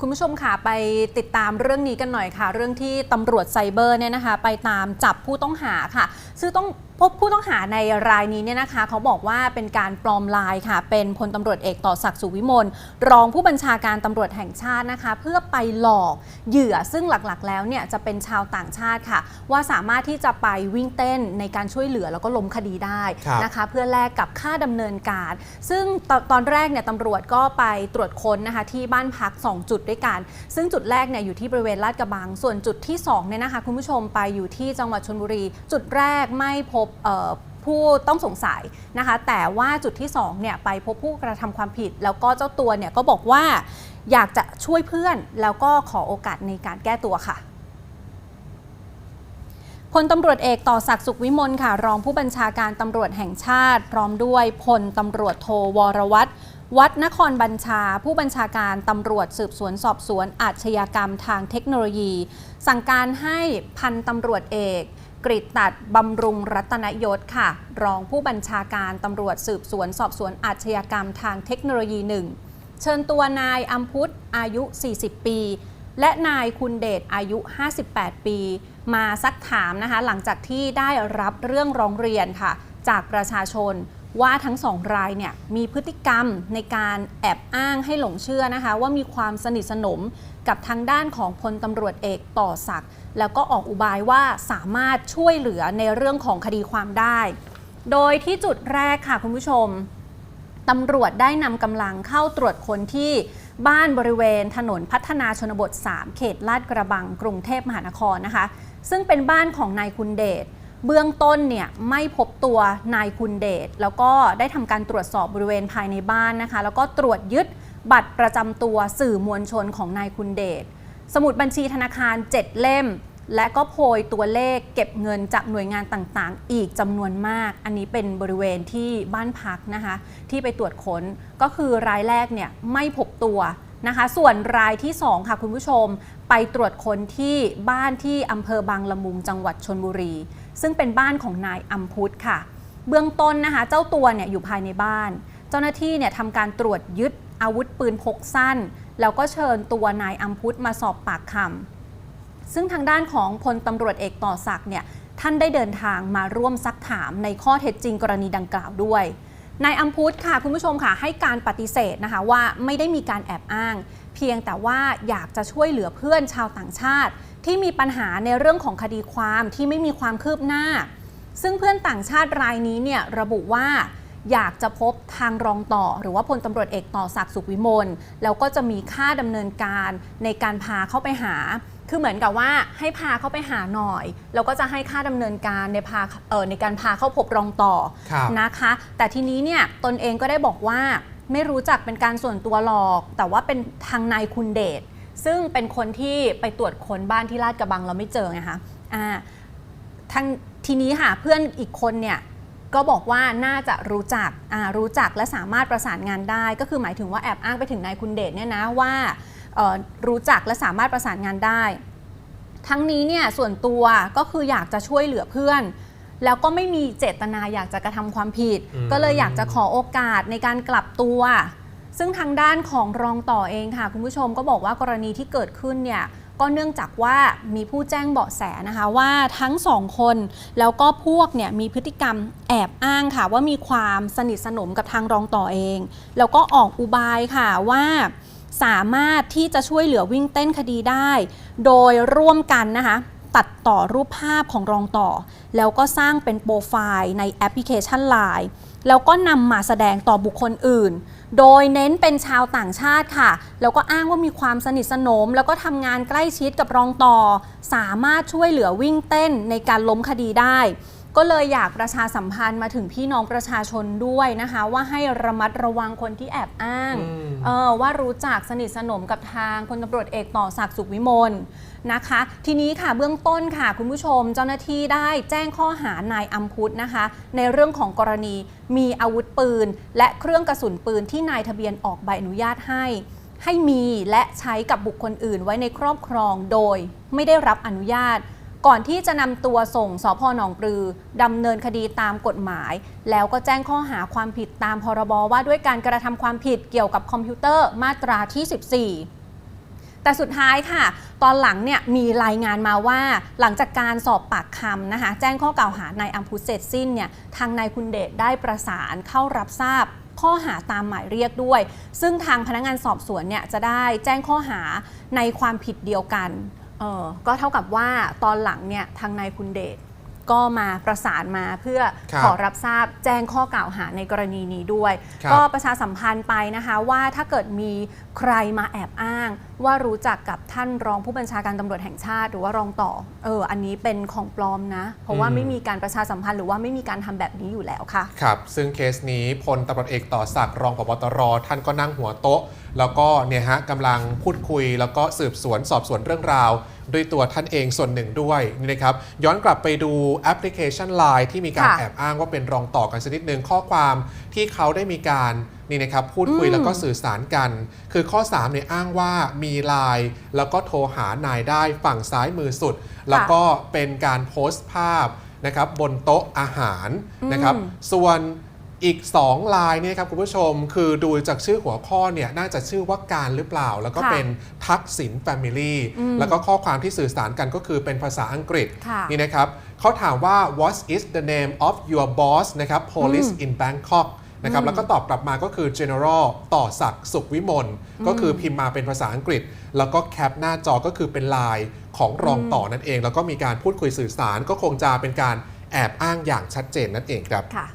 คุณผู้ชมค่ะไปติดตามเรื่องนี้กันหน่อยค่ะ เรื่องที่ตำรวจไซเบอร์เนี่ยนะคะ ไปตามจับผู้ต้องหาค่ะ ซึ่งต้อง พบผู้ต้องหาในรายนี้เนี่ยนะคะเขาบอกว่าเป็นการปลอมลายค่ะ เป็นพลตำรวจเอกต่อศักดิ์สุวิมลรองผู้บัญชาการตำรวจแห่งชาตินะคะ เพื่อไปหลอกเหยื่อซึ่งหลักๆ แล้วเนี่ยจะเป็นชาวต่างชาติค่ะ ว่าสามารถที่จะไปวิ่งเต้นในการช่วยเหลือแล้วก็ล้มคดีได้ครับนะคะ เพื่อแลกกับค่าดำเนินการ ซึ่งตตอนแรกเนี่ยตำรวจก็ไปตรวจค้นนะคะที่บ้านพัก 2 จุดด้วยกัน ซึ่งจุดแรกเนี่ยอยู่ที่บริเวณลาดกระบังส่วนจุดที่2เนี่ยนะคะคุณผู้ชมไปอยู่ที่จังหวัดชลบุรี จุดแรกไม่พบเอ่อผู้ต้องสงสัยนะคะ แต่ว่าจุดที่2เนี่ยไปพบผู้กระทำความผิด แล้วก็เจ้าตัวเนี่ยก็บอกว่าอยากจะช่วยเพื่อน แล้วก็ขอโอกาสในการแก้ตัวค่ะพลตำรวจเอกต่อศักดิ์สุขวิมลค่ะ รองผู้บัญชาการตำรวจแห่งชาติ พร้อมด้วยพลตำรวจโทวรวัตรวัดนครบัญชา ผู้บัญชาการตำรวจสืบสวนสอบสวนอาชญากรรมทางเทคโนโลยี สั่งการให้พันตำรวจเอก กริตตัดบำรุงรัตนยศค่ะ รองผู้บัญชาการตำรวจสืบสวนสอบสวนอาชญากรรมทางเทคโนโลยีหนึ่งเชิญตัวนายอัมพุทธอายุ 40 ปี และนายคุณเดชอายุ 58 ปี มาซักถามนะคะ หลังจากที่ได้รับเรื่องร้องเรียนค่ะ จากประชาชน ว่าทั้งสองรายเนี่ยมีพฤติกรรมในการแอบอ้างให้หลงเชื่อนะคะ ว่ามีความสนิทสนมกับทางด้านของพลตำรวจเอกต่อศักดิ์แล้วก็ออกอุบายว่าสามารถช่วยเหลือในเรื่องของคดีความได้ โดยที่จุดแรกค่ะคุณผู้ชมตำรวจได้นำกำลังเข้าตรวจคนที่บ้านบริเวณถนนพัฒนาชนบท 3 เขตลาดกระบังกรุงเทพมหานครนะคะ ซึ่งเป็นบ้านของนายคุณเดช เบื้องต้นเนี่ยไม่พบตัวนายคุณเดช แล้วก็ได้ทำการตรวจสอบบริเวณภายในบ้านนะคะ แล้วก็ตรวจยึดบัตรประจำตัวสื่อมวลชนของนายคุณเดช สมุดบัญชีธนาคาร 7 เล่ม และก็โพยตัวเลขเก็บเงินจากหน่วยงานต่างๆ อีกจำนวนมาก อันนี้เป็นบริเวณที่บ้านพักนะคะ ที่ไปตรวจค้นก็คือรายแรกเนี่ยไม่พบตัวนะคะ ส่วนรายที่ 2 ค่ะคุณผู้ชม ไปตรวจค้นที่บ้านที่อำเภอบางละมุงจังหวัดชนบุรี ซึ่งเป็นบ้านของนายอัมพุทธค่ะ เบื้องต้นนะคะเจ้าตัวเนี่ยอยู่ภายในบ้าน เจ้าหน้าที่เนี่ยทำการตรวจยึดอาวุธปืนพกสั้น แล้วก็เชิญตัวนายอัมพุทธมาสอบปากคำซึ่งทางด้านของพลตำรวจเอกต่อศักดิ์เนี่ยท่านได้เดินทางมาร่วมซักถามในข้อเท็จจริงกรณีดังกล่าวด้วยนายอัมพุทธค่ะคุณผู้ชมค่ะให้การปฏิเสธนะคะว่าไม่ได้มีการแอบอ้าง เพียงแต่ว่าอยากจะช่วยเหลือเพื่อนชาวต่างชาติ ที่มีปัญหาในเรื่องของคดีความที่ไม่มีความคืบหน้า ซึ่งเพื่อนต่างชาติรายนี้เนี่ยระบุว่าอยากจะพบทางรองต่อ หรือว่าพลตำรวจเอกต่อศักดิ์สุขวิมลแล้วก็จะมีค่าดำเนินการในการพาเข้าไปหา คือเหมือนกับว่าให้พาเข้าไปหาหน่อย แล้วก็จะให้ค่าดำเนินการในพาเอ่อในการพาเข้าพบรองต่อครับนะคะ แต่ทีนี้เนี่ยตนเองก็ได้บอกว่าไม่รู้จักเป็นการส่วนตัวหรอก แต่ว่าเป็นทางนายคุณเดช ซึ่งเป็นคนที่ไปตรวจค้นบ้านที่ลาดกระบังเราไม่เจอไงคะอ่าทางทีนี้ค่ะเพื่อนอีกคนเนี่ยก็บอกว่าน่าจะรู้จักอ่ารู้จักและสามารถประสานงานได้ ก็คือหมายถึงว่าแอบอ้างไปถึงนายคุณเดชเนี่ยนะว่าเอ่อรู้จักและสามารถประสานงานได้ ทั้งนี้เนี่ยส่วนตัวก็คืออยากจะช่วยเหลือเพื่อน แล้วก็ไม่มีเจตนาอยากจะกระทำความผิดอืมก็เลยอยากจะขอโอกาสในการกลับตัว ซึ่งทางด้านของรองต่อเองค่ะ คุณผู้ชมก็บอกว่ากรณีที่เกิดขึ้นเนี่ยก็เนื่องจากว่ามีผู้แจ้งเบาะแสนะคะว่าทั้งสองคน แล้วก็พวกเนี่ยมีพฤติกรรมแอบอ้างค่ะ ว่ามีความสนิทสนมกับทางรองต่อเอง แล้วก็ออกอุบายค่ะว่าสามารถที่จะช่วยเหลือวิ่งเต้นคดีได้ โดยร่วมกันนะคะ ตัดต่อรูปภาพของรองต่อ แล้วก็สร้างเป็นโปรไฟล์ในแอปพลิเคชัน Line แล้วก็นำมาแสดงต่อบุคคลอื่น โดยเน้นเป็นชาวต่างชาติค่ะ แล้วก็อ้างว่ามีความสนิทสนม แล้วก็ทำงานใกล้ชิดกับรองต่อ สามารถช่วยเหลือวิ่งเต้นในการล้มคดีได้ ก็เลยอยากประชาสัมพันธ์มาถึงพี่น้องประชาชนด้วยนะคะ ว่าให้ระมัดระวังคนที่แอบอ้างอืมเออว่ารู้จักสนิทสนมกับทางพลตำรวจเอกต่อศักดิ์สุขวิมลนะคะ ทีนี้ค่ะเบื้องต้นค่ะคุณผู้ชม เจ้าหน้าที่ได้แจ้งข้อหานายอัมพุทธนะคะ ในเรื่องของกรณีมีอาวุธปืน และเครื่องกระสุนปืนที่นายทะเบียนออกใบอนุญาตให้ ให้มีและใช้กับบุคคลอื่นไว้ในครอบครองโดยไม่ได้รับอนุญาต ก่อนที่จะนำตัวส่งสพหนองปลือดำเนินคดีตามกฎหมาย แล้วก็แจ้งข้อหาความผิดตามพรบว่าด้วยการกระทำความผิดเกี่ยวกับคอมพิวเตอร์มาตราที่ 14แต่สุดท้ายค่ะ ตอนหลังเนี่ยมีรายงานมาว่า หลังจากการสอบปากคำนะคะ แจ้งข้อกล่าวหานายอัมพุเสร็จสิ้นเนี่ยทางนายคุณเดชได้ประสานเข้ารับทราบข้อหาตามหมายเรียกด้วย ซึ่งทางพนักงานสอบสวนเนี่ยจะได้แจ้งข้อหาในความผิดเดียวกัน เออก็เท่ากับว่าตอนหลังเนี่ยทางนายคุณเดชก็มาประสานมาเพื่อครับขอรับทราบแจ้งข้อกล่าวหาในกรณีนี้ด้วยครับก็ประชาสัมพันธ์ไปนะคะว่าถ้าเกิดมีใครมาแอบอ้าง ว่ารู้จักกับท่านรองผู้บัญชาการตำรวจแห่งชาติ หรือว่ารองต่อ เออ อันนี้เป็นของปลอมนะ เพราะว่าอืมไม่มีการประชาสัมพันธ์หรือว่าไม่มีการทำแบบนี้อยู่แล้วค่ะ ครับ ซึ่งเคสนี้พลตำรวจเอกต่อศักดิ์รองผบตรท่านก็นั่งหัวโต๊ะ แล้วก็เนี่ยฮะกำลังพูดคุย แล้วก็สืบสวนสอบสวนเรื่องราวด้วยตัวท่านเองส่วนหนึ่งด้วยนี่นะครับย้อนกลับไปดูแอปพลิเคชัน Line ที่มีการค่ะแอบอ้างว่าเป็นรองต่อกันสักนิดนึงข้อความที่เขาได้มีการ นี่นะครับพูดคุยอืมแล้วก็สื่อสารกัน คือข้อ3เนี่ยอ้างว่ามีไลน์แล้วก็โทรหานายได้ฝั่งซ้ายมือสุด แล้วก็เป็นการโพสต์ภาพนะครับบนโต๊ะอาหารนะครับอืมส่วนอีก 2 ลายเนี่ยครับคุณผู้ชม คือดูจากชื่อหัวข้อเนี่ยน่าจะชื่อว่าการหรือเปล่า แล้วก็ค่ะเป็นทักษิณแฟมิลี่อืมแล้วก็ข้อความที่สื่อสารกันก็คือเป็นภาษาอังกฤษค่ะนี่นะครับเขาถามว่า what is the name of your boss นะครับ police อืม in Bangkok นะครับอืมแล้วก็ตอบกลับมาก็คือ general ต่อศักดิ์สุขวิมลก็คือพิมพ์มาเป็นภาษาอังกฤษ แล้วก็แคปหน้าจอก็คือเป็นลายของรองต่อนั่นเอง แล้วก็มีการพูดคุยสื่อสารก็คงจะเป็นการแอบอ้างอย่างชัดเจนนั่นเองครับค่ะ